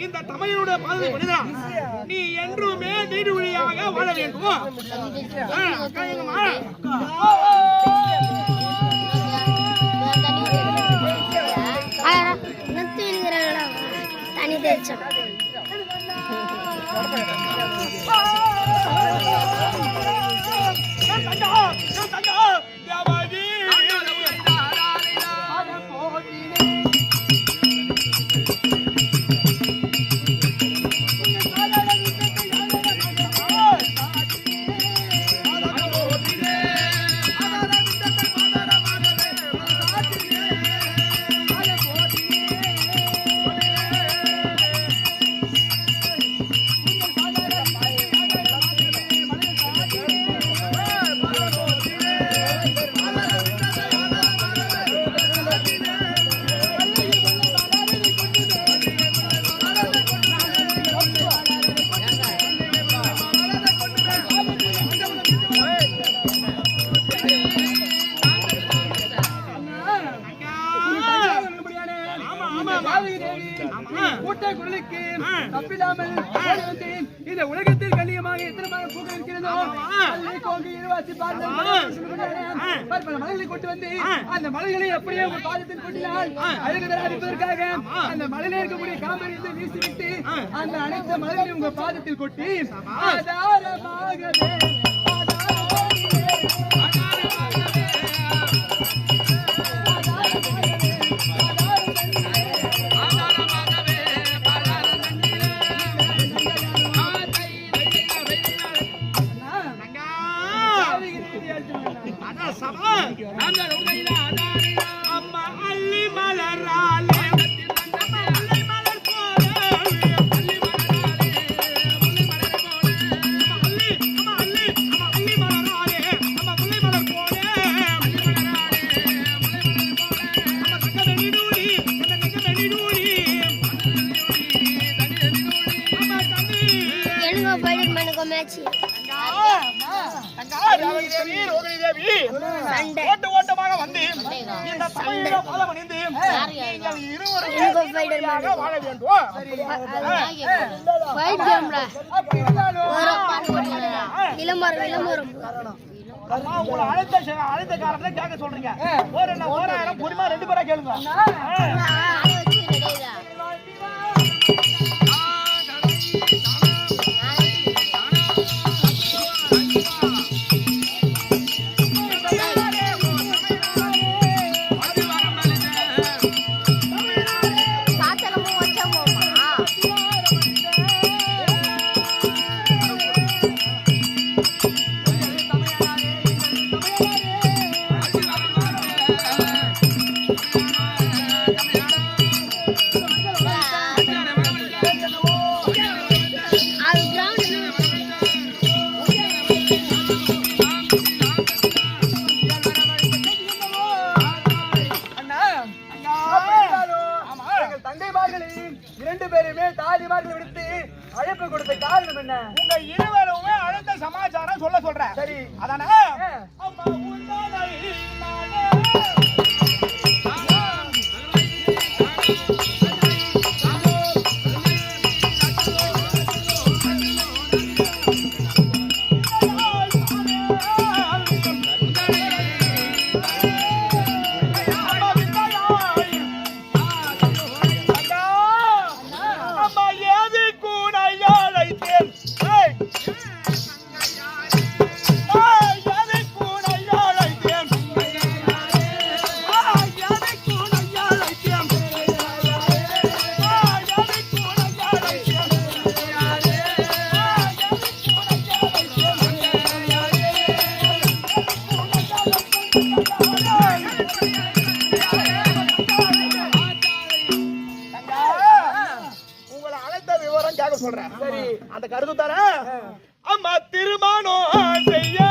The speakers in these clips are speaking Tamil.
இந்த தமிழனுடைய பாதை மனிதா நீ என்றுமே நீடுவழியாக வாழ வேண்டும்? தனி தேய்ச்சம் பற்பல மலைகளை கொண்டு வந்து. அந்த மலைகளை அப்படியே உங்கள் பாதத்தில் கொட்டினால் அடிப்பதற்காக. அந்த மலையில இருக்கக்கூடிய காமரித்தை வீசிவிட்டு. அந்த அனைத்து மலைகளையும் உங்க பாதத்தில் கொட்டி ஆமா. நீங்கள் இருவரும் வாழ வேண்டும். விளம்பரம் விளம்பரம் உங்களை அழைத்த அழைத்த காலத்துல கேட்க சொல்றீங்க. ஒரு ஓராயிரம் பொறுமா ரெண்டு பேரா கேளுங்க. தந்தைமார்களையும் இரண்டு பேருமே தாதிமார்கள் விடுத்து அழைப்பு கொடுத்த காரணம் என்ன? உங்க இருவருமே அழைத்த சமாச்சாரம் சொல்ல சொல்றேன். சரி. அதானே? சரி அந்த கருத்து தானே அம்மா திருமணம் செய்யா.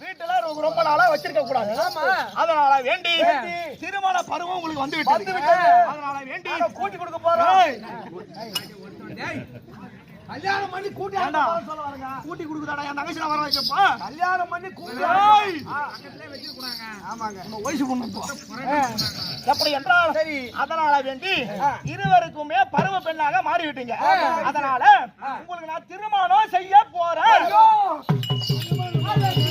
வீட்டுல ரொம்ப- நாளா வச்சிருக்க கூடாது. அதனால வேண்டி திருமண பருவம் உங்களுக்கு வந்து விட்டது அதனால வேண்டி கூட்டி கொடுக்க போறோம். கல்யாணம் பண்ணி கூட்டி ஏண்டா? சொல்ல வரங்க. கூட்டி கொடுக்குதாடா என் தங்கச்சி வர வைக்கப்பா? கல்யாணம் பண்ணி கூட்டி ஏய்! ஆமாங்க. நம்ம வயசு போ. எப்படி என்றால் சரி. அதனால வேண்டி இருவருக்குமே பருவ பெண்ணாக மாறிவிட்டீங்க. அதனால உங்களுக்கு நான் திருமணம் செய்ய போறேன். Hallelujah.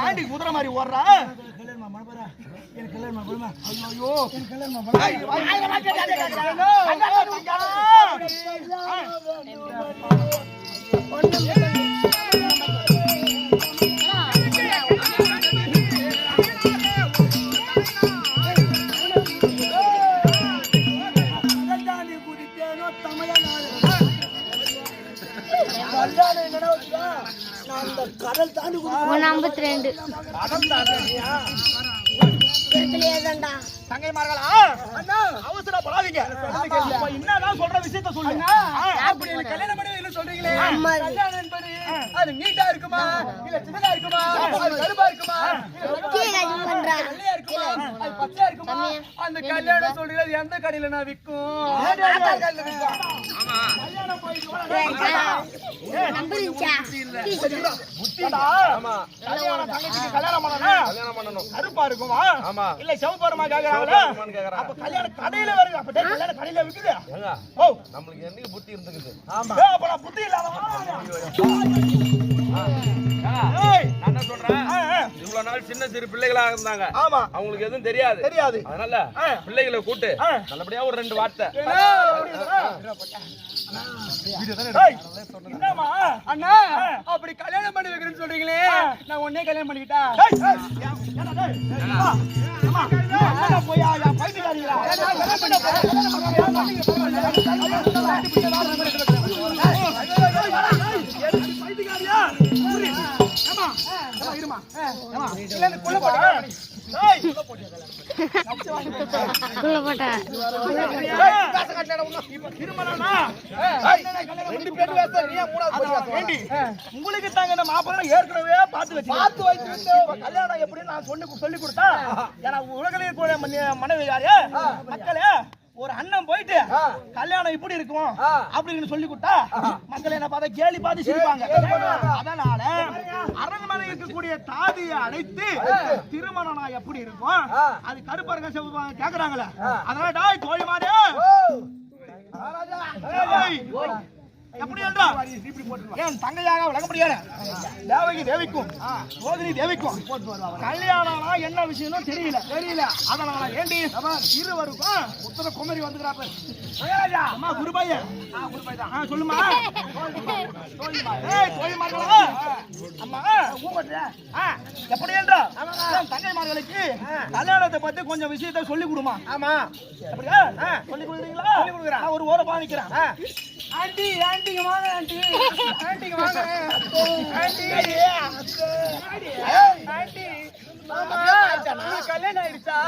ஏன்டி குதிரை மாதிரி ஓடுறா ஐயோ ஒன்னு ஐம்பத்தி ரெண்டு. என்னதான் சொல்ற விஷயத்த சொல்லுங்க அப்படி எனக்கு கல்யாணம் பண்ணி என்ன சொல்றீங்களே. ஆமா. கல்யாணம் என்பது அது நீட்டா இருக்குமா? இல்ல சின்னதா இருக்குமா? அது கருப்பா இருக்குமா? அது பச்சையா இருக்குமா. அந்த கல்யாணம் சொல்றது எந்த கடையில நான் விற்கும் கருப்பா இருக்குமா? இல்ல சிவப்பா இருக்குமா கேக்குறாங்களா? அப்ப கல்யாண கடையில வருது. அப்ப கல்யாண கடையில விக்குது. ஓ. நம்மளுக்கு என்னைக்கு புத்தி இருந்துக்குது ஏய், அப்ப நான் புத்தி இல்லாதவனா? ஏய், நான் என்ன சொல்றேன். இவ்வளவு நாள் சின்ன சிறு பிள்ளைகளா இருந்தாங்க ஆமா அவங்களுக்கு எதுவும் தெரியாது தெரியாது அதனால. பிள்ளைகளை கூட்டு. நல்லபடியா ஒரு ரெண்டு வார்த்தை? அண்ணா அப்படி கல்யாணம் பண்ணி வைக்கிறேன்னு சொல்றீங்களே நான் உடனே கல்யாணம் பண்ணிக்கிட்டா ஏய், ஏய், ஏன்டா, டேய்? அம்மா, அம்மா, அம்மா, போயா, உங்களுக்கு தாங்க இந்த மாப்பிள்ளை ஏற்கனவே பார்த்து வச்சு பார்த்து வைத்து கல்யாணம் எப்படின்னு நான் சொல்லி சொல்லி கொடுத்தா எனக்கு உலகிலே கூட மனைவி யாரு? மக்களே. ஒரு அண்ணன் போயிட்டு கல்யாணம் இப்படி இருக்கும் அப்படின்னு சொல்லி கொடுத்தா மக்கள் என்ன பார்த்தா கேலி பார்த்து சிரிப்பாங்க. அதனால அரண்மனையில் இருக்கக்கூடிய தாதியை அழைத்து திருமணம் நான் எப்படி இருக்கும்? அது கருப்பருங்க செவ்வாங்க கேக்குறாங்களே. அதனால டாய் மாறே ஏய், எப்படி என்றால் தங்கையாக விளங்க முடியாது தேவகி தேவிக்கும் சோதரி தேவிக்கும். கல்யாணம்னா என்ன விஷயம்னு தெரியல. தெரியல. அதனால ஏண்டி? இருவருக்கும் உத்தர குமரி வந்துக்கிறாரு அம்மா குருபாய் சொல்லுமா? அம்மா எப்படி கல்யாணத்தை பத்தி கொஞ்சம் விஷயத்த சொல்லி கொடுமா ஆமா அப்படியா சொல்லி கொடுக்குறீங்களா? சொல்லி கொடுக்குறேன் ஒரு ஆண்டி ஆண்டிங்க வாங்க ஆண்டி. ஆண்டிங்க வாங்க. ஆண்டி. ஆண்டி. ஆமா கல்யாணம் ஆயிடுச்சா.